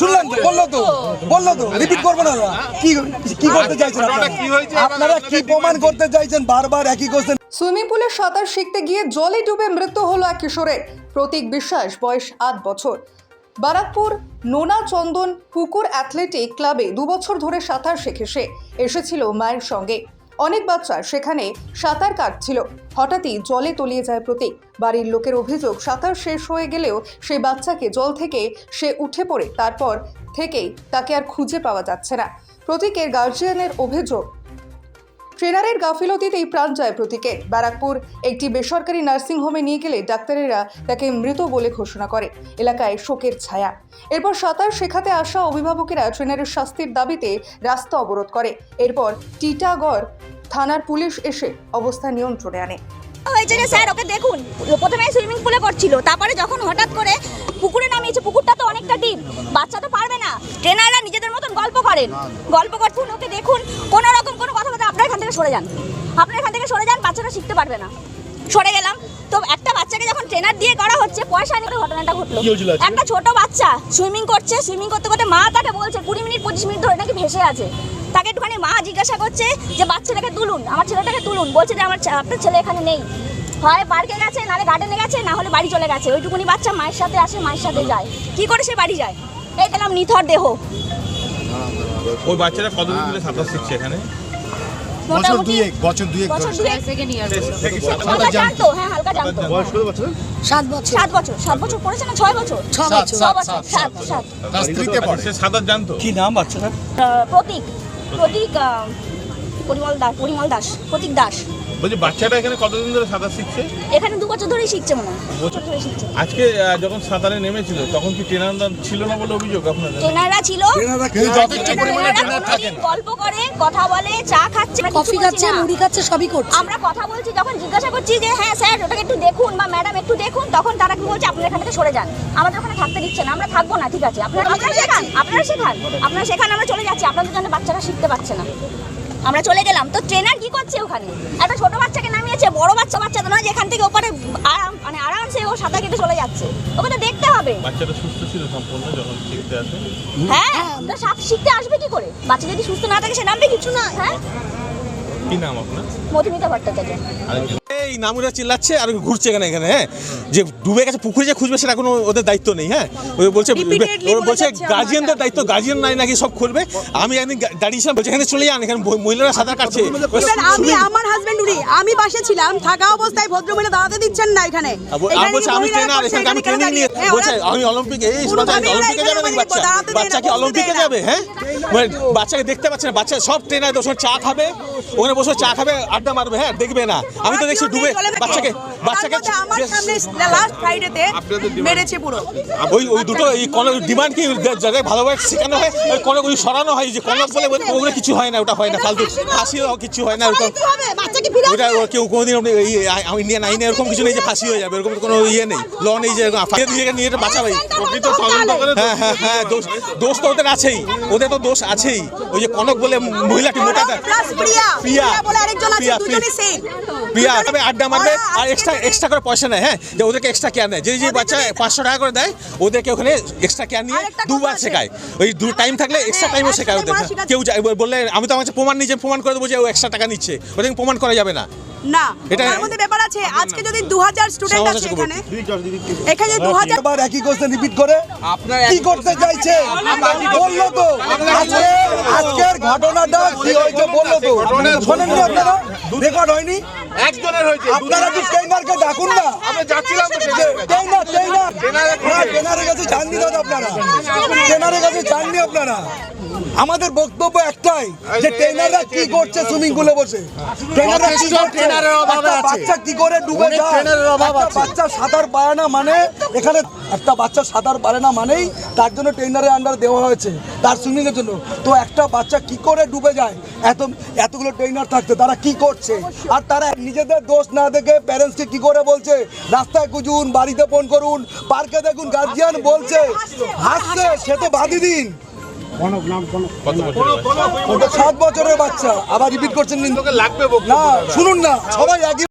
শুনলেন তো বলল তো বলল তো। রিপিট করব না কি কি করতে চাইছেন আপনারা? কি প্রমাণ করতে চাইছেন? বারবার একই কোশ্চেন সুইমিং পুলে সাঁতার শিখতে গিয়ে জলে ডুবে মৃত্যু হলো এক কিশোরের। প্রতীক বিশ্বাস বয়স আট বছর। বারাকপুর নোনা চন্দন পুকুর অ্যাথলেটিক ক্লাবে দু বছর ধরে সাঁতার শেখে সে। এসেছিল মায়ের সঙ্গে। অনেক বাচ্চা সেখানে সাঁতার কাটছিল। হঠাৎই জলে তলিয়ে যায় প্রতীক। বাড়ির লোকের অভিযোগ, সাঁতার শেষ হয়ে গেলেও সেই বাচ্চাকে জল থেকে সে উঠে পড়ে। তারপর থেকেই তাকে আর খুঁজে পাওয়া যাচ্ছে না। প্রতীকের গার্জিয়ানের অভিযোগ ট্রেনারের গাফিলতিতেই প্রাণ যায় প্রতীকের ব্যারাকপুর একটি বেসরকারি নার্সিংহোমে নিয়ে গেলে ডাক্তারেরা তাকে মৃত বলে ঘোষণা করে। এলাকায় শোকের ছায়া। এরপর সাঁতার শেখাতে আসা অভিভাবকেরা ট্রেনারের শাস্তির দাবিতে রাস্তা অবরোধ করে। এরপর টিটাগড় থানার পুলিশ এসে অবস্থা নিয়ন্ত্রণে আনে। হয়েছে যে স্যার, ওকে দেখুন। প্রথমে সুইমিং পুলে করছিল তারপরে যখন হঠাৎ করে পুকুরে নামিয়েছে, পুকুরটা তো অনেকটা ডিপ, বাচ্চা তো পারবে না। ট্রেনাররা নিজেদের মতন গল্প করেন। গল্প করছেন, ওকে দেখুন কোনো রকম কোনো কথা বলতে আপনার এখান থেকে সরে যান। আপনার এখান থেকে সরে যান বাচ্চাটা শিখতে পারবে না। সরে গেলাম। তো একটা বাচ্চাকে যখন ট্রেনার দিয়ে করা হচ্ছে পয়সা নিয়ে ঘটনাটা ঘটলো। একটা ছোট বাচ্চা সুইমিং করছে সুইমিং করতে করতে মা তাকে বলছে কুড়ি মিনিট পঁচিশ মিনিট ধরে নাকি ভেসে আছে। তাকে একটুখানি মা জিজ্ঞাসা করছে যে বাচ্চাটাকে তুলুন আমার ছেলেটাকে তুলুন। বলছে যে আমার আপনার ছেলে এখানে নেই। হয় পার্কে গেছে নাহলে গার্ডেনে গেছে না হলে বাড়ি চলে গেছে। ওইটুকুনি বাচ্চা মায়ের সাথে আসে মায়ের সাথে যায়। কি করে সে বাড়ি যায়? এই পেলাম নিথর দেহ। ওই বাচ্চারা কতদিন ধরে সাঁতার শিখছে এখানে? বছর দুয়েক বছর দুয়েক বছর। দুয়েক থেকে সাঁতার হালকা জানতো। হ্যাঁ হালকা জানতো। বয়স কত বছর সাত বছর। 7 বছর 7 বছর পড়েছে না ছয় বছর? 6 বছর। 6 বছর সাত, সাত সাত। তার স্ত্রীতে পড়ে। সে জানতো? কি নাম বাচ্চাটার? আহ, প্রতীক প্রতীক পরিমল দাস পরিমল দাস প্রতীক দাস। বলছি বাচ্চাটা এখানে কতদিন ধরে সাঁতার শিখছে? এখানে দু বছর ধরেই শিখছে মনে হয়। দু বছর ধরে শিখছে। আজকে আহ, যখন সাঁতারে নেমেছিল তখন কি ট্রেনার ছিল না বলে অভিযোগ আপনাদের? ট্রেনাররা ছিল। ট্রেনাররা প্রতিদিন গল্প করে কথা বলে চা খাচ্ছে আমরা কিছু কফি বলছি খাচ্ছে না। মুড়ি খাচ্ছে সবই করছে। আমরা কথা বলছি যখন জিজ্ঞাসা করছি যে হ্যাঁ স্যার ওটাকে একটু দেখুন বা ম্যাডাম একটু দেখুন তখন তারা কি বলছে আপনারা এখান থেকে সরে যান। আমাদের ওখানে থাকতে দিচ্ছে না আমরা থাকব না ঠিক আছে। আপনারা আপনারা শেখান আপনারা শেখান। আপনারা শেখান আমরা চলে যাচ্ছি। আপনাদের জন্য বাচ্চারা শিখতে পারছে না। আমরা চলে গেলাম। তো ট্রেনার কি করছে ওখানে? একটা ছোট বাচ্চাকে নামিয়েছে বড় বাচ্চা বাচ্চা তো নয় যে এখান থেকে ওপারে আরাম মানে আরামসে ও সাঁতার কেটে চলে যাচ্ছে। ওকে তো দেখতে হবে। বাচ্চাটা সুস্থ ছিল সম্পূর্ণ যখন শিখতে আসে। হ্যাঁ তো সাপ শিখতে আসবে কি করে? বাচ্চা যদি সুস্থ না থাকে সে নামবে কিছু না হ্যাঁ? কি নাম আপনার? মধুমিতা ভট্টাচার্য। এই নামুরা চিল্লাচ্ছে আর ঘুরছে এখানে এখানে হ্যাঁ? যে ডুবে গেছে পুকুরে যে খুঁজবে সেটা কোনো ওদের দায়িত্ব নেই হ্যাঁ? ওই বলছে বলছে গার্জিয়ানদের দায়িত্ব গার্জিয়ান নাই নাকি সব খুলবে? আমি একদিন দাঁড়িয়েছিলাম বলছে এখানে চলে যান এখানে মহিলারা সাঁতার কাটছে। আমি আমার হাজবেন্ড উনি আমি পাশে ছিলাম থাকা অবস্থায় ভদ্রমহিলা দাঁড়াতে দিচ্ছেন না এখানে। আর বল- আর এখানে বলছে আমি ট্রেনার এখানে আমি ট্রেনিং নিয়ে হ্যাঁ, বলছে আমি অলিম্পিকে এই অলিম্পিকে যাবে নাকি মানে বাচ্চা? বাচ্চা কি অলিম্পিকে যাবে হ্যাঁ? মানে বাচ্চাকে দেখতে পাচ্ছে না বাচ্চা সব ট্রেনার বসে চা খাবে ওখানে বসে চা খাবে আড্ডা মারবে হ্যাঁ? দেখবে না। আমি তো দেখছি ডুবে বাচ্চাকে বাচ্চাকে আমার সামনে লাস্ট ফ্রাইডেতে মেরেছে পুরো। ওই ওই দুটো এই কোনো ডিমান্ড কি? জায়গায় ভালোভাবে শেখানো হয় ওই কনক ওই সরানো হয় যে কনক বলে বলে ওগুলো কিছু হয় না ওটা হয় না ফালতু হাসিও কিছু হয় না ওরকম বাচ্চাকে ফিরে ওটা কেউ কোনোদিন আপনি এই ইন্ডিয়ান আইনে এরকম কিছু নেই যে ফাঁসি হয়ে যাবে এরকম কোনো ইয়ে নেই। ল যে নিয়ে হ্যাঁ হ্যাঁ হ্যাঁ দোষ দোষ তো ওদের আছেই। ওদের তো দোষ আছেই। ওই যে কনক বলে মহিলাটি প্রিয়া। প্রিয়া। প্রিয়া তবে আড্ডা মারবে আর এক্সট্রা এক্সট্রা করে পয়সা নেয় হ্যাঁ? যে ওদেরকে এক্সট্রা কেয়ার নেয়। যে যে বাচ্চা পাঁচশো টাকা করে দেয় ওদেরকে ওখানে এক্সট্রা কেয়ার নিয়ে দুবার শেখায়। ওই দু টাইম থাকলে এক্সট্রা টাইমও শেখায় ওদের হ্যাঁ। কেউ বললে আমি তো আমার প্রমাণ নিজে প্রমাণ করে দেবো যে ও এক্সট্রা টাকা নিচ্ছে। ওদের প্রমাণ করা যাবে না। না? এটা- তার মধ্যে ব্যাপার আছে আজকে যদি 2000 স্টুডেন্ট আছে এখানে এখানে 2000 আবার একই কোশ্চেন রিপিট করে? কি করতে চাইছে? বলল তো। আজকে আজকের ঘটনাটা কি হয়েছে বলল তো। শোনেননি আপনারা? রেকর্ড হয়নি? একজনের হয়েছে আপনারা কি ট্রেনারকে ডাকুন না। আমরা যাচ্ছিলাম তো সেখানে। ট্রেনার ট্রেনার না ট্রেনারের কাছে। যাননি দাদা আপনারা। ট্রেনারের কাছে যাননি আপনারা। আমাদের বক্তব্য একটাই যে ট্রেনাররা কি করছে সুইমিং পুলে বসে? ট্রেনাররা কি ট্রেনারের অভাব আছে। বাচ্চা কি করে ডুবে যায়? ট্রেনারের অভাব আছে। বাচ্চা সাঁতার পারে না মানে এখানে একটা বাচ্চা সাঁতার পারে না মানেই তার জন্য ট্রেনারের আন্ডার দেওয়া হয়েছে তার সুইমিং এর জন্য। তো একটা বাচ্চা কি করে ডুবে যায়? এত এতগুলো ট্রেনার থাকতে তারা কি করছে? আর তারা নিজেদের দোষ না দেখে প্যারেন্টসকে কি করে বলছে? রাস্তায় খুঁজুন বাড়িতে ফোন করুন পার্কে দেখুন গার্জিয়ান বলছে হাসছে সে তো বাদি দিন। সাত বছরের বাচ্চা আবার রিপিট করছেন কিন্তু। তোকে লাগবে না শুনুন না সবাই একই